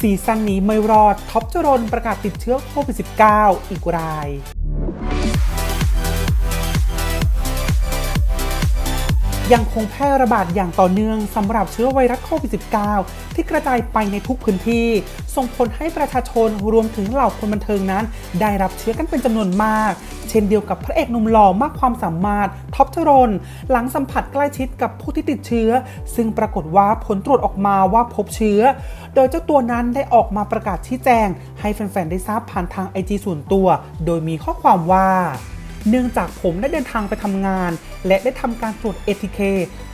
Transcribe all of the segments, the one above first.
ซีซั่นนี้ไม่รอดท็อปจรนประกาศติดเชื้อโควิด -19 อีกราย ยังคงแพร่ระบาดอย่างต่อเนื่องสำหรับเชื้อไวรัสโควิด -19 ที่กระจายไปในทุกพื้นที่ ส่งผลให้ประชาชนรวมถึงเหล่าคนบันเทิงนั้น ได้รับเชื้อกันเป็นจำนวนมาก เช่นเดียวกับพระเอกหนุ่มหล่อมากความสามารถท็อปจรน หลังสัมผัสใกล้ชิดกับผู้ที่ติดเชื้อ ซึ่งปรากฏว่าผลตรวจออกมาว่าพบเชื้อ โดยเจ้าตัวนั้นได้ออกมาประกาศชี้แจง ให้แฟนๆได้ทราบผ่านทางไอจีส่วนตัว โดยมีข้อความว่า เนื่องจากผมได้เดินทางไปทำงาน และได้ทำการตรวจ ATK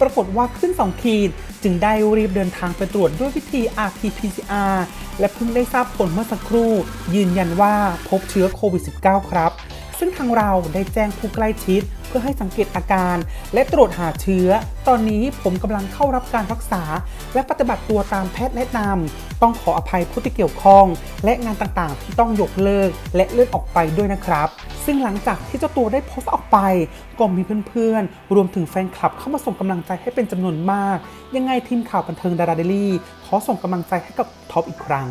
ปรากฏว่าขึ้น 2 ขีด จึงได้รีบเดินทางไปตรวจด้วยวิธี RT-PCR และเพิ่งได้ทราบผลเมื่อสักครู่ ยืนยันว่าพบเชื้อโควิด -19 ครับ ซึ่งทางเราได้แจ้งผู้ใกล้ชิดเพื่อให้สังเกตอาการ และตรวจหาเชื้อ ตอนนี้ผมกำลังเข้ารับการรักษา และปฏิบัติตัวตามแพทย์แนะนำต้องขออภัยผู้ที่เกี่ยวข้อง และงานต่างๆที่ต้องยกเลิก และเลื่อนออกไปด้วยนะครับ ซึ่งหลังจากที่เจ้าตัวได้โพสต์ออกไป ก็มีเพื่อนๆ รวมถึงแฟนคลับเข้ามาส่งกำลังใจให้เป็นจำนวนมาก ยังไงทีมข่าวบันเทิงดาราเดลี่ขอส่งกำลังใจให้กับท็อปอีกครั้ง